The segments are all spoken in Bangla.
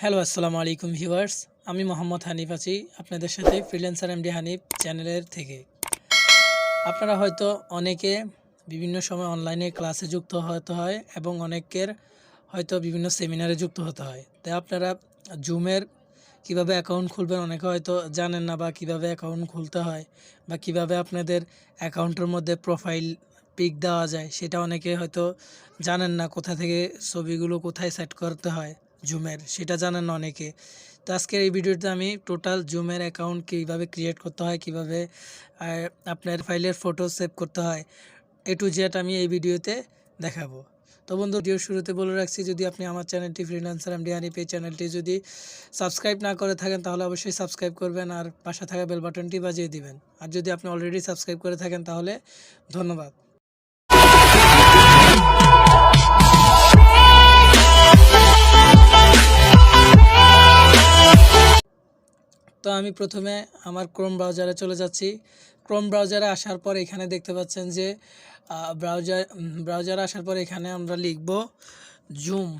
হ্যালো, আসসালামু আলাইকুম ভিউয়ার্স। আমি মোহাম্মদ হানিফ আছি আপনাদের সাথে ফ্রিল্যান্সার এমডি হানিফ চ্যানেলের থেকে। আপনারা হয়তো অনেকে বিভিন্ন সময় অনলাইনে ক্লাসে যুক্ত হতে হয় এবং অনেকের হয়তো বিভিন্ন সেমিনারে যুক্ত হতে হয়। তাই আপনারা জুমের কীভাবে অ্যাকাউন্ট খুলবেন অনেকে হয়তো জানেন না বা কীভাবে অ্যাকাউন্ট খুলতে হয় বা কীভাবে আপনাদের অ্যাকাউন্টের মধ্যে প্রোফাইল পিক দেওয়া যায়, সেটা অনেকে হয়তো জানেন না কোথা থেকে ছবিগুলো কোথায় সেট করতে হয়। জুমের, সেটা জানেন অনেকে। তো আজকের এই ভিডিওতে আমি টোটাল জুমের অ্যাকাউন্ট কীভাবে ক্রিয়েট করতে হয়, কীভাবে আপনার ফাইলের ফটো সেভ করতে হয় এ টু জেড আমি এই ভিডিওতে দেখাবো। তো বন্ধু ভিডিও শুরুতে বলে রাখছি, যদি আপনি আমার চ্যানেলটি ফ্রিল্যান্সার এমডি হানিফ এই চ্যানেলটি যদি সাবস্ক্রাইব না করে থাকেন, তাহলে অবশ্যই সাবস্ক্রাইব করবেন আর পাশে থাকা বেল বাটনটি বাজিয়ে দিবেন। আর যদি আপনি অলরেডি সাবস্ক্রাইব করে থাকেন, তাহলে ধন্যবাদ। আমি প্রথমে আমার ক্রোম ব্রাউজারে চলে যাচ্ছি। ক্রোম ব্রাউজারে আসার পর এখানে দেখতে পাচ্ছেন যে ব্রাউজার ব্রাউজারে আসার পর এখানে আমরা লিখব জুম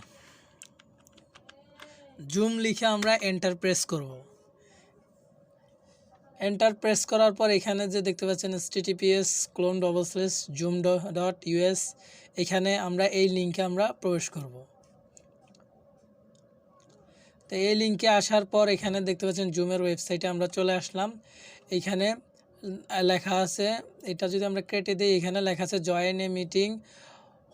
জুম লিখে আমরা এন্টার প্রেস করব। এন্টার প্রেস করার পর এখানে যে দেখতে পাচ্ছেন s colon double slash zoom dot US এখানে আমরা এই লিঙ্কে আমরা প্রবেশ করব। তো এই লিঙ্কে আসার পর এখানে দেখতে পাচ্ছেন জুমের ওয়েবসাইটে আমরা চলে আসলাম। এইখানে লেখা আছে, এটা যদি আমরা কেটে দিই, এখানে লেখা আছে join a meeting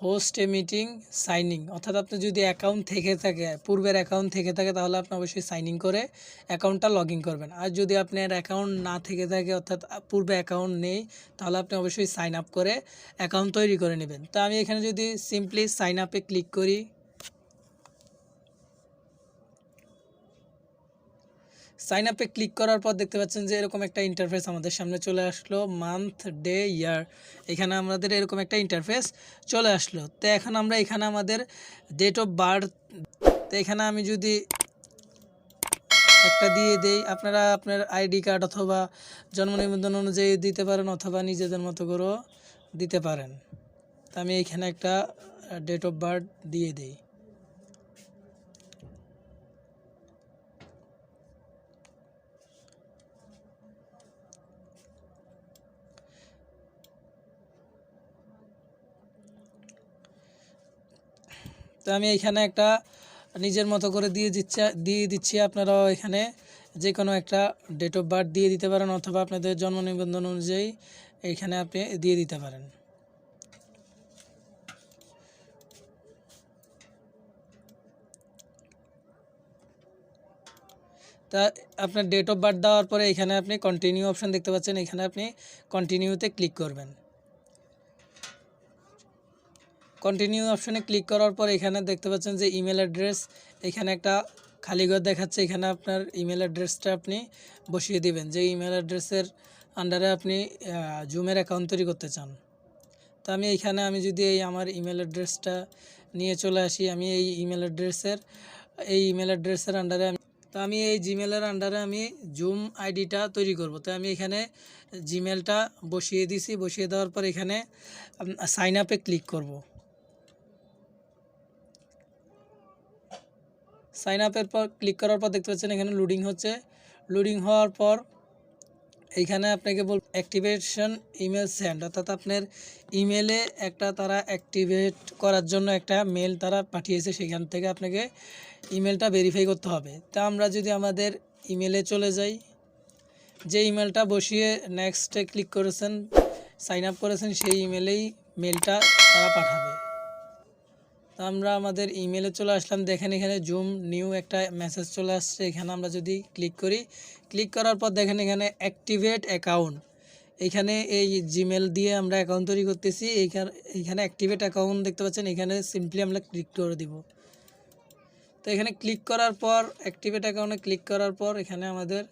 host a meeting sign in অর্থাৎ আপনি যদি অ্যাকাউন্ট থেকে থাকে, পূর্বের অ্যাকাউন্ট থেকে থাকে, তাহলে আপনি অবশ্যই সাইন ইন করে অ্যাকাউন্টটা লগ করবেন। আর যদি আপনার অ্যাকাউন্ট না থেকে থাকে, অর্থাৎ পূর্বে অ্যাকাউন্ট নেই, তাহলে আপনি অবশ্যই সাইন আপ করে অ্যাকাউন্ট তৈরি করে নেবেন। তো আমি এখানে যদি সিম্পলি সাইন আপে ক্লিক করি সাইন আপে ক্লিক করার পর দেখতে পাচ্ছেন যে এরকম একটা ইন্টারফেস আমাদের সামনে চলে আসলো মান্থ ডে ইয়ার এখানে আমাদের এরকম একটা ইন্টারফেস চলে আসলো। তো এখন আমরা এখানে আমাদের ডেট অফ বার্থ তো এখানে আমি যদি একটা দিয়ে দেই, আপনারা আপনার আইডি কার্ড অথবা জন্ম নিবন্ধন অনুযায়ী দিতে পারেন অথবা নিজেদের মতো করেও দিতে পারেন। তো আমি এখানে একটা ডেট অফ বার্থ দিয়ে দিই। তো আমি এখানে একটা নিজের মতো করে দিয়ে দিচ্ছি দিয়ে দিচ্ছি। আপনারাও এখানে যে কোনো একটা ডেট অফ বার্থ দিয়ে দিতে পারেন অথবা আপনাদের জন্ম নিবন্ধন অনুযায়ী এখানে আপনি দিয়ে দিতে পারেন। তা আপনার ডেট অফ বার্থ দেওয়ার পরে এখানে আপনি কন্টিনিউ অপশান দেখতে পাচ্ছেন। এখানে আপনি কন্টিনিউতে ক্লিক করবেন। কন্টিনিউ অপশনে ক্লিক করার পর এখানে দেখতে পাচ্ছেন যে ইমেল অ্যাড্রেস এখানে একটা খালি ঘর দেখাচ্ছে, এখানে আপনার ইমেল অ্যাড্রেসটা আপনি বসিয়ে দিবেন, যে ইমেল অ্যাড্রেসের আন্ডারে আপনি জুমের অ্যাকাউন্ট তৈরি করতে চান। তো আমি এইখানে আমি যদি এই আমার ইমেল অ্যাড্রেসটা নিয়ে চলে আসি, আমি এই ইমেল অ্যাড্রেসের এই ইমেল অ্যাড্রেসের আন্ডারে আমি, তো আমি এই জিমেলের আন্ডারে আমি জুম আইডিটা তৈরি করব। তো আমি এখানে জিমেলটা বসিয়ে দিছি, বসিয়ে দেওয়ার পর এখানে সাইন আপে ক্লিক করব। সাইন আপের পর ক্লিক করার পর দেখতে পাচ্ছেন এখানে লোডিং হচ্ছে। লোডিং হওয়ার পর এইখানে আপনাকে বল অ্যাক্টিভেশন ইমেল সেন্ড অর্থাৎ আপনার ইমেলে একটা তারা অ্যাক্টিভেট করার জন্য একটা মেল তারা পাঠিয়েছে, সেখান থেকে আপনাকে ইমেলটা ভেরিফাই করতে হবে। তা আমরা যদি আমাদের ইমেলে চলে যাই, যে ইমেলটা বসিয়ে নেক্সটে ক্লিক করেছেন সাইন আপ করেছেন, সেই ইমেলেই মেলটা তারা পাঠাবে। আমরা আমাদের ইমেলে চলে আসলাম। দেখেন এখানে জুম নিউ একটা মেসেজ চলে আসছে। এখানে আমরা যদি ক্লিক করি ক্লিক করার পর দেখেন এখানে অ্যাক্টিভেট অ্যাকাউন্ট এখানে এই জিমেল দিয়ে আমরা অ্যাকাউন্ট তৈরি করতেছি। এইখানে, এখানে অ্যাক্টিভেট অ্যাকাউন্ট দেখতে পাচ্ছেন। এখানে সিম্পলি আমরা ক্লিক করে দিব। তো এখানে ক্লিক করার পর অ্যাক্টিভেট অ্যাকাউন্টে ক্লিক করার পর এখানে আমাদের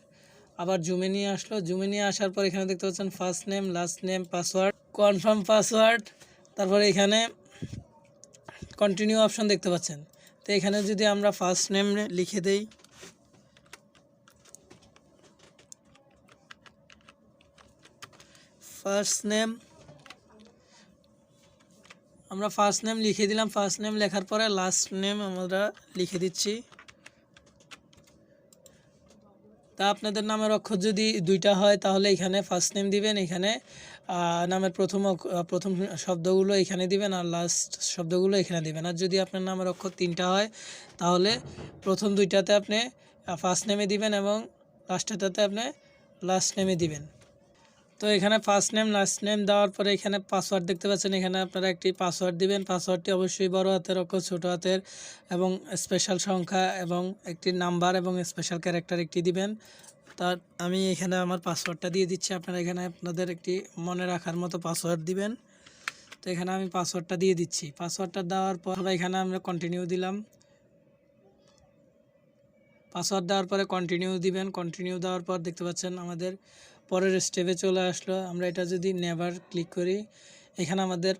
আবার জুমে নিয়ে আসলো। জুমে নিয়ে আসার পর এখানে দেখতে পাচ্ছেন first name last name password confirm password তারপরে এখানে কন্টিনিউ অপশন দেখতে পাচ্ছেন। তো এখানে যদি আমরা ফার্স্ট নেম লিখে দেই। ফার্স্ট নেম আমরা ফার্স্ট নেম লিখে দিলাম। ফার্স্ট নেম লেখার পরে লাস্ট নেম আমরা লিখে দিচ্ছি। তা আপনাদের নামের অক্ষর যদি দুইটা হয়, তাহলে এখানে ফার্স্ট নেম দিবেন। এখানে নামের প্রথম প্রথম শব্দগুলো এখানে দিবেন আর লাস্ট শব্দগুলো এখানে দিবেন। আর যদি আপনার নামের অক্ষর তিনটা হয়, তাহলে প্রথম দুইটাতে আপনি ফার্স্ট নেমে দিবেন এবং লাস্টেটাতে আপনি লাস্ট নেমে দিবেন। তো এখানে ফার্স্ট নেম লাস্ট নেম দেওয়ার পরে এখানে পাসওয়ার্ড দেখতে পাচ্ছেন, এখানে আপনারা একটি পাসওয়ার্ড দিবেন। পাসওয়ার্ডটি অবশ্যই বড় হাতের অক্ষর, ছোট হাতের এবং স্পেশাল সংখ্যা এবং একটি নাম্বার এবং স্পেশাল ক্যারেক্টার একটি দিবেন। তার, আমি এখানে আমার পাসওয়ার্ডটা দিয়ে দিচ্ছি। আপনারা এখানে আপনাদের একটি মনে রাখার মতো পাসওয়ার্ড দিবেন। তো এখানে আমি পাসওয়ার্ডটা দিয়ে দিচ্ছি। পাসওয়ার্ডটা দেওয়ার পর এখানে আমরা কন্টিনিউ দিলাম। পাসওয়ার্ড দেওয়ার পরে কন্টিনিউ দিবেন। কন্টিনিউ দেওয়ার পর দেখতে পাচ্ছেন আমাদের পরের স্টেপে চলে আসলো। আমরা এটা যদি নেভার ক্লিক করি, এখানে আমাদের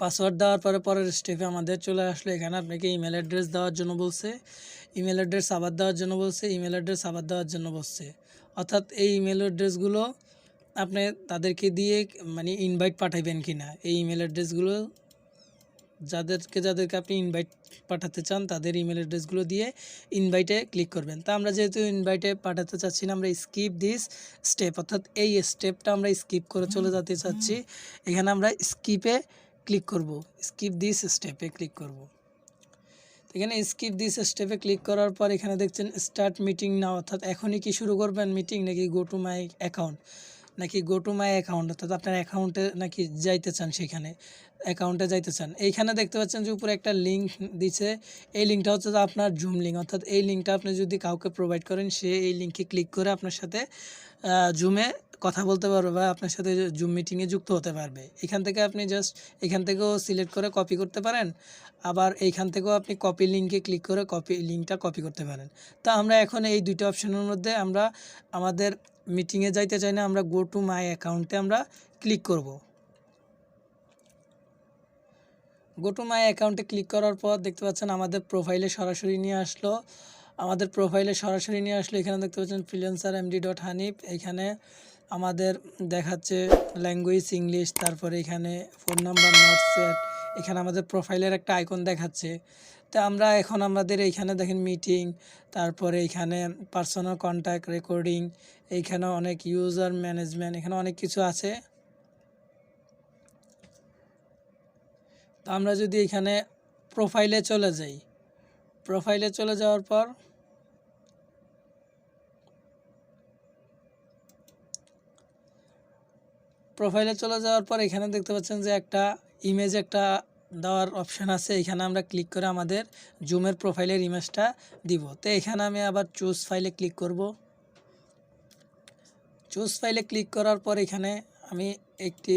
পাসওয়ার্ড দেওয়ার পরে পরের স্টেপে আমাদের চলে আসলো। এখানে আপনাকে ইমেল অ্যাড্রেস দেওয়ার জন্য বলছে। ইমেল অ্যাড্রেস আবার দেওয়ার জন্য বলছে। ইমেল অ্যাড্রেস আবার দেওয়ার জন্য বলছে। অর্থাৎ এই ইমেল অ্যাড্রেসগুলো আপনি তাদেরকে দিয়ে মানে ইনভাইট পাঠাইবেন কি না এই ইমেল অ্যাড্রেসগুলো যাদেরকে যাদেরকে আপনি ইনভাইট পাঠাতে চান, তাদের ইমেল অ্যাড্রেসগুলো দিয়ে ইনভাইটে ক্লিক করবেন। তা আমরা যেহেতু ইনভাইটে পাঠাতে চাচ্ছি না, আমরা স্কিপ দিস স্টেপ অর্থাৎ এই স্টেপটা আমরা স্কিপ করে চলে যেতে চাচ্ছি। এখানে আমরা স্কিপে ক্লিক করব স্কিপ দিস স্টেপে ক্লিক করব। এখানে স্কিপ দিস স্টেপে ক্লিক করার পর এখানে দেখছেন স্টার্ট মিটিং না অর্থাৎ এখনই কি শুরু করবেন? মিটিং নাকি গো টু মাই অ্যাকাউন্ট নাকি গো টু মাই অ্যাকাউন্ট অর্থাৎ আপনার অ্যাকাউন্টে নাকি যাইতে চান সেখানে? অ্যাকাউন্টে যাইতে চান। এইখানে দেখতে পাচ্ছেন যে উপরে একটা লিঙ্ক দিছে। এই লিঙ্কটা হচ্ছে আপনার জুম লিঙ্ক অর্থাৎ এই লিঙ্কটা আপনি যদি কাউকে প্রোভাইড করেন, সে এই লিঙ্কে ক্লিক করে আপনার সাথে জুমে কথা বলতে পারবে বা আপনার সাথে জুম মিটিংয়ে যুক্ত হতে পারবে। এখান থেকে আপনি জাস্ট এখান থেকেও সিলেক্ট করে কপি করতে পারেন। আবার এইখান থেকেও আপনি কপি লিঙ্কে ক্লিক করে কপি লিঙ্কটা কপি করতে পারেন। তা আমরা এখন এই দুইটা অপশনের মধ্যে আমরা আমাদের মিটিংয়ে যাইতে চাই না, আমরা গো টু মাই অ্যাকাউন্টে আমরা ক্লিক করব। গো টু মাই অ্যাকাউন্টে ক্লিক করার পর দেখতে পাচ্ছেন আমাদের প্রোফাইলে সরাসরি নিয়ে আসলো। আমাদের প্রোফাইলে সরাসরি নিয়ে আসলো, এখানে দেখতে পাচ্ছেন ফ্রিল্যান্সার এমডি ডট হানিফ এখানে আমাদের দেখাচ্ছে ল্যাঙ্গুয়েজ ইংলিশ তারপরে এখানে ফোন নাম্বার নট সেট এখানে আমাদের প্রোফাইলের একটা আইকন দেখাচ্ছে। তা আমরা এখন আমাদের এইখানে দেখেন মিটিং তারপরে এখানে পার্সোনাল কন্ট্যাক্ট রেকর্ডিং এইখানে অনেক ইউজার ম্যানেজমেন্ট এখানে অনেক কিছু আছে। তো আমরা যদি এখানে প্রোফাইলে চলে যাই প্রোফাইলে চলে যাওয়ার পর প্রোফাইলে চলে যাওয়ার পর এখানে দেখতে পাচ্ছেন যে একটা ইমেজ একটা দেওয়ার অপশান আছে। এখানে আমরা ক্লিক করে আমাদের জুমের প্রোফাইলের ইমেজটা দিব। তো এখানে আমি আবার চুজ ফাইলে ক্লিক করব। চুজ ফাইলে ক্লিক করার পর এখানে আমি একটি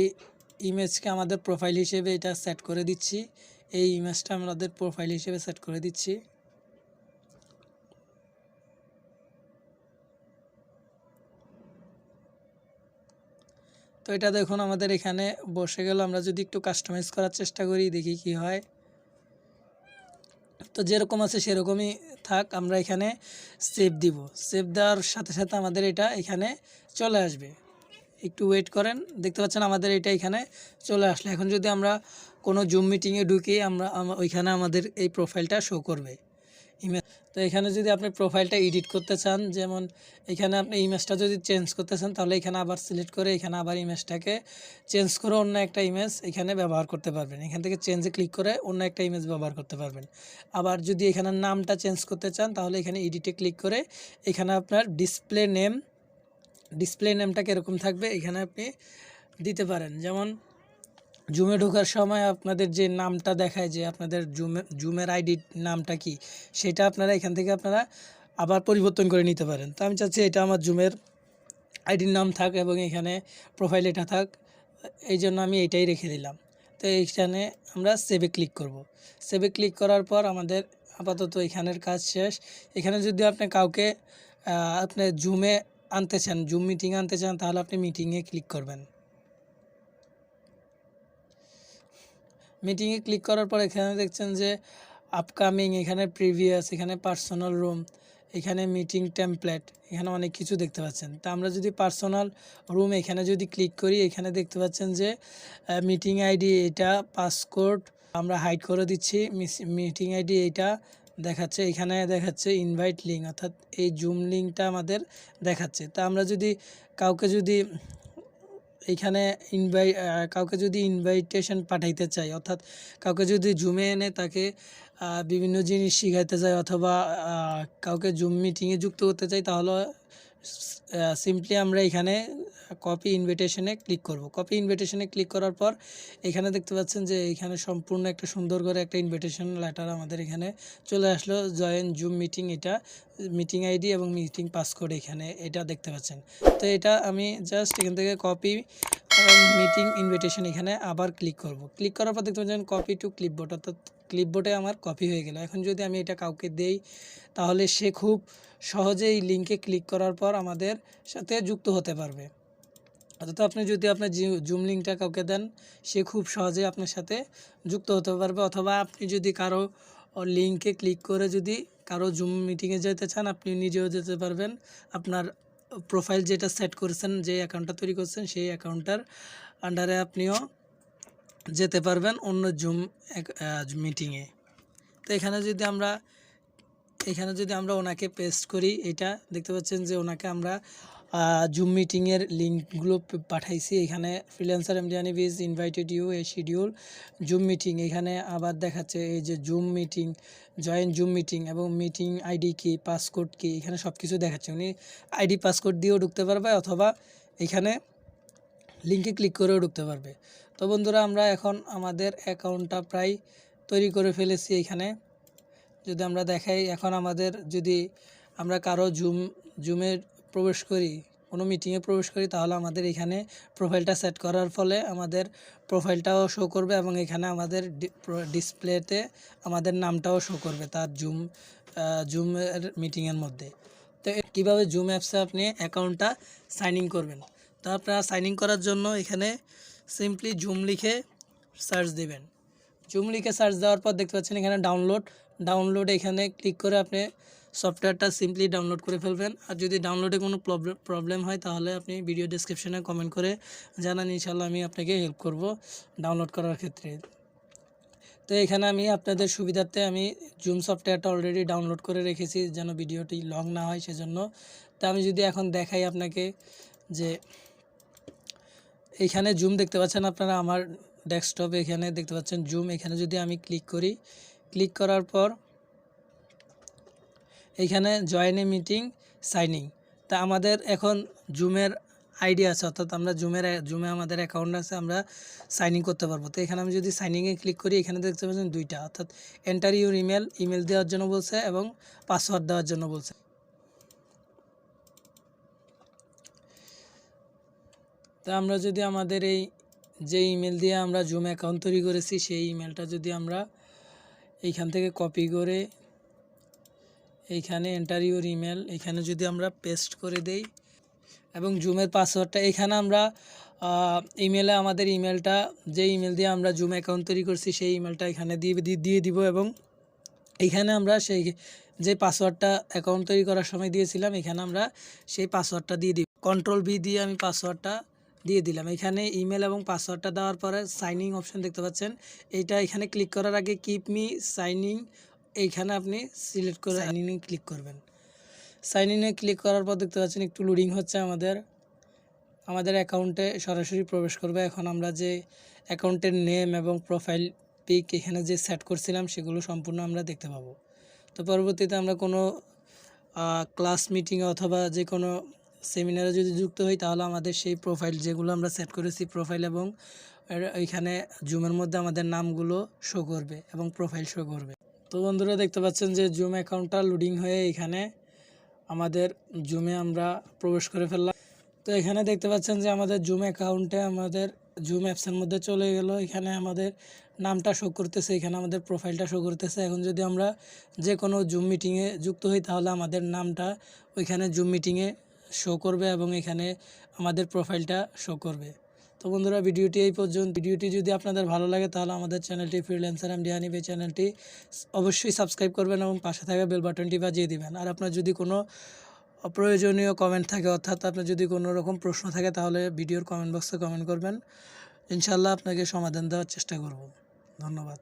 ইমেজকে আমাদের প্রোফাইল হিসেবে এটা সেট করে দিচ্ছি। এই ইমেজটা আমাদের প্রোফাইল হিসেবে সেট করে দিচ্ছি। তো এটা দেখুন আমাদের এখানে বসে গেল। আমরা যদি একটু কাস্টমাইজ করার চেষ্টা করি, দেখি কি হয়। তো যেরকম আছে সেরকমই থাক, আমরা এখানে সেভ দিব। সেভ দেওয়ার সাথে সাথে আমাদের এটা এখানে চলে আসবে। একটু ওয়েট করেন, দেখতে পাচ্ছেন আমাদের এটা এখানে চলে আসলে। এখন যদি আমরা কোনো জুম মিটিংয়ে ঢুকি আমরা ওইখানে আমাদের এই প্রোফাইলটা শো করবে। ইমেজ তো এখানে যদি আপনি প্রোফাইলটা এডিট করতে চান, যেমন এখানে আপনি ইমেজটা যদি চেঞ্জ করতে চান, তাহলে এখানে আবার সিলেক্ট করে এখানে আবার ইমেজটাকে চেঞ্জ করে অন্য একটা ইমেজ এখানে ব্যবহার করতে পারবেন। এখান থেকে চেঞ্জে ক্লিক করে অন্য একটা ইমেজ ব্যবহার করতে পারবেন। আবার যদি এখানে নামটা চেঞ্জ করতে চান, তাহলে এখানে এডিটে ক্লিক করে এখানে আপনার ডিসপ্লে নেম ডিসপ্লে নেমটা কীরকম থাকবে, এখানে আপনি দিতে পারেন। যেমন জুমে ঢোকার সময় আপনাদের যে নামটা দেখায় যে আপনাদের জুমে, জুমের আইডি নামটা কি, সেটা আপনারা এখান থেকে আপনারা আবার পরিবর্তন করে নিতে পারেন। তো আমি চাচ্ছি এটা আমার জুমের আইডির নাম থাক এবং এখানে প্রোফাইল এটা থাক। এই জন্য আমি এটাই রেখে দিলাম। তো এইখানে আমরা সেভে ক্লিক করব। সেভে ক্লিক করার পর আমাদের আপাতত এখানের কাজ শেষ। এখানে যদি আপনি কাউকে আপনি জুমে আনতে চান, জুম মিটিং আনতে চান, তাহলে আপনি মিটিংয়ে ক্লিক করবেন। মিটিংয়ে ক্লিক করার পর এখানে দেখছেন যে আপকামিং এখানে প্রিভিয়াস এখানে পার্সোনাল রুম এখানে মিটিং টেমপ্লেট এখানে অনেক কিছু দেখতে পাচ্ছেন। তা আমরা যদি পার্সোনাল রুম এখানে যদি ক্লিক করি, এখানে দেখতে পাচ্ছেন যে মিটিং আইডি এটা পাসকোড আমরা হাইড করে দিচ্ছি মিটিং আইডি এটা দেখাচ্ছে, এখানে দেখাচ্ছে ইনভাইট লিঙ্ক অর্থাৎ এই জুম লিঙ্কটা আমাদের দেখাচ্ছে। তা আমরা যদি কাউকে যদি এইখানে ইনভাই কাউকে যদি ইনভাইটেশন পাঠাইতে চাই, অর্থাৎ কাউকে যদি জুমে এনে তাকে বিভিন্ন জিনিস শিখাইতে চাই অথবা কাউকে জুম মিটিংয়ে যুক্ত করতে চাই, তাহলে সিম্পলি আমরা এখানে কপি ইনভিটেশনে ক্লিক করব। কপি ইনভিটেশনে ক্লিক করার পর এখানে দেখতে পাচ্ছেন যে এখানে সম্পূর্ণ একটা সুন্দর করে একটা ইনভিটেশন লেটার আমাদের এখানে চলে আসলো। জয়েন জুম মিটিং এটা মিটিং আইডি এবং মিটিং পাসকোড এখানে এটা দেখতে পাচ্ছেন। তো এটা আমি জাস্ট এখান থেকে কপি মিটিং ইনভিটেশন এখানে আবার ক্লিক করব। ক্লিক করার পর দেখতে পাচ্ছেন কপি টু ক্লিপবোর্ড অর্থাৎ ক্লিপবোর্ডে আমার কপি হয়ে গেল। এখন যদি আমি এটা কাউকে দেই, তাহলে সে খুব সহজে এই লিঙ্কে ক্লিক করার পর আমাদের সাথে যুক্ত হতে পারবে। অর্থাৎ আপনি যদি আপনার জুম লিঙ্কটা কাউকে দেন, সে খুব সহজে আপনার সাথে যুক্ত হতে পারবে। অথবা আপনি যদি কারও লিঙ্কে ক্লিক করে যদি কারও জুম মিটিংয়ে যেতে চান, আপনি নিজেও যেতে পারবেন। আপনার প্রোফাইল যেটা সেট করেছেন, যে অ্যাকাউন্টটা তৈরি করছেন, সেই অ্যাকাউন্টটার আন্ডারে আপনিও যেতে পারবেন অন্য জুম মিটিংয়ে। তো এখানে যদি আমরা, এখানে যদি আমরা ওনাকে পেস্ট করি, এটা দেখতে পাচ্ছেন যে ওনাকে আমরা জুম মিটিংয়ের লিঙ্কগুলো পাঠাইছি। এখানে ফ্রিল্যান্সার এমডিয়ানি বিজ invited you a schedule zoom meeting এখানে আবার দেখাচ্ছে এই যে zoom meeting join zoom meeting এবং মিটিং আইডি কি পাসকোড কি, এখানে সব কিছু দেখাচ্ছে। উনি আইডি পাসকোড দিয়েও ঢুকতে পারবে অথবা এখানে লিঙ্কে ক্লিক করেও ঢুকতে পারবে। তো বন্ধুরা, আমরা এখন আমাদের অ্যাকাউন্টটা প্রায় তৈরি করে ফেলেছি এখানে। যদি আমরা দেখাই, এখন আমাদের যদি আমরা কারও জুম জুমে প্রবেশ করি, কোনো মিটিংয়ে প্রবেশ করি, তাহলে আমাদের এখানে প্রোফাইলটা সেট করার ফলে আমাদের প্রোফাইলটাও শো করবে এবং এখানে আমাদের ডিসপ্লেতে আমাদের নামটাও শো করবে তার জুম জুমের মিটিংয়ের মধ্যে। তো কীভাবে জুম অ্যাপসে আপনি অ্যাকাউন্টটা সাইন ইন করবেন? তো আপনারা সাইন ইন করার জন্য এখানে সিম্পলি জুম লিখে সার্চ দেবেন। জুম লিখে সার্চ দেওয়ার পর দেখতে পাচ্ছেন এখানে ডাউনলোড ডাউনলোড এখানে ক্লিক করে আপনি সফটওয়্যারটা সিম্পলি ডাউনলোড করে ফেলবেন। আর যদি ডাউনলোডে কোনো প্রবলেম হয়, তাহলে আপনি ভিডিও ডেসক্রিপশনে কমেন্ট করে জানান ইনশাল্লাহ আমি আপনাকে হেল্প করব ডাউনলোড করার ক্ষেত্রে। তো এখানে আমি আপনাদের সুবিধার্থে আমি জুম সফটওয়্যারটা অলরেডি ডাউনলোড করে রেখেছি, যেন ভিডিওটি লং না হয় সেজন্য। তো আমি যদি এখন দেখাই আপনাকে যে এইখানে জুম দেখতে পাচ্ছেন আপনারা, আমার ডেস্কটপে এখানে দেখতে পাচ্ছেন জুম এখানে যদি আমি ক্লিক করি ক্লিক করার পর এইখানে জয়েন মিটিং সাইনিং তা আমাদের এখন জুমের আইডি আছে, অর্থাৎ আমরা জুমের জুমে আমাদের অ্যাকাউন্ট আছে, আমরা সাইনিং করতে পারব। তো এখানে আমি যদি সাইনিংয়ে ক্লিক করি, এখানে দেখতে পাচ্ছেন দুইটা, অর্থাৎ এন্টার ইউর ইমেল ইমেল দেওয়ার জন্য বলছে এবং পাসওয়ার্ড দেওয়ার জন্য বলছে। তা আমরা যদি আমাদের এই যে ইমেল দিয়ে আমরা জুম অ্যাকাউন্ট তৈরি করেছি, সেই ইমেলটা যদি আমরা এইখান থেকে কপি করে এইখানে এন্টার ইউর ইমেল এখানে যদি আমরা পেস্ট করে দেই এবং জুমের পাসওয়ার্ডটা এখানে আমরা ইমেলে আমাদের ইমেলটা যে ইমেল দিয়ে আমরা জুম অ্যাকাউন্ট তৈরি করছি, সেই ইমেলটা এখানে দিয়ে দিয়ে দিব এবং এইখানে আমরা সেই যে পাসওয়ার্ডটা অ্যাকাউন্ট তৈরি করার সময় দিয়েছিলাম, এখানে আমরা সেই পাসওয়ার্ডটা দিয়ে দিই কন্ট্রোল বি দিয়ে আমি পাসওয়ার্ডটা দিয়ে দিলাম। এখানে ইমেল এবং পাসওয়ার্ডটা দেওয়ার পরে সাইনিং অপশন দেখতে পাচ্ছেন। এইটা এখানে ক্লিক করার আগে কিপ মি সাইনিং এইখানে আপনি সিলেক্ট করে সাইন ইনে ক্লিক করবেন। সাইন ইনে ক্লিক করার পর দেখতে পাচ্ছেন একটু লোডিং হচ্ছে আমাদের। আমাদের অ্যাকাউন্টে সরাসরি প্রবেশ করবে। এখন আমরা যে অ্যাকাউন্টের নেম এবং প্রোফাইল পিক এখানে যে সেট করছিলাম সেগুলো সম্পূর্ণ আমরা দেখতে পাবো। তো পরবর্তীতে আমরা কোনো ক্লাস মিটিংয়ে অথবা যে কোনো সেমিনারে যদি যুক্ত হই, তাহলে আমাদের সেই প্রোফাইল যেগুলো আমরা সেট করেছি প্রোফাইল এবং এইখানে জুমের মধ্যে আমাদের নামগুলো শো করবে এবং প্রোফাইল শো করবে। তো বন্ধুরা, দেখতে পাচ্ছেন যে জুম অ্যাকাউন্টটা লোডিং হয়ে এখানে আমাদের জুমে আমরা প্রবেশ করে ফেললাম। তো এখানে দেখতে পাচ্ছেন যে আমাদের জুম অ্যাকাউন্টে আমাদের জুম অ্যাপসের মধ্যে চলে গেল। এখানে আমাদের নামটা শো করতেছে, এখানে আমাদের প্রোফাইলটা শো করতেছে। এখন যদি আমরা যে কোনো জুম মিটিংয়ে যুক্ত হই, তাহলে আমাদের নামটা ওইখানে জুম মিটিংয়ে শো করবে এবং এখানে আমাদের প্রোফাইলটা শো করবে। তো বন্ধুরা, ভিডিওটি এই পর্যন্ত। ভিডিওটি যদি আপনাদের ভালো লাগে, তাহলে আমাদের চ্যানেলটি ফ্রিল্যান্সার এম ডিহানিব এই চ্যানেলটি অবশ্যই সাবস্ক্রাইব করবেন এবং পাশে থাকা বেল বাটনটি বাজিয়ে দিবেন। আর আপনার যদি কোনো অপ্রয়োজনীয় কমেন্ট থাকে, অর্থাৎ আপনার যদি কোনো রকম প্রশ্ন থাকে, তাহলে ভিডিওর কমেন্ট বক্সে কমেন্ট করবেন। ইনশাল্লাহ আপনাকে সমাধান দেওয়ার চেষ্টা করব। ধন্যবাদ।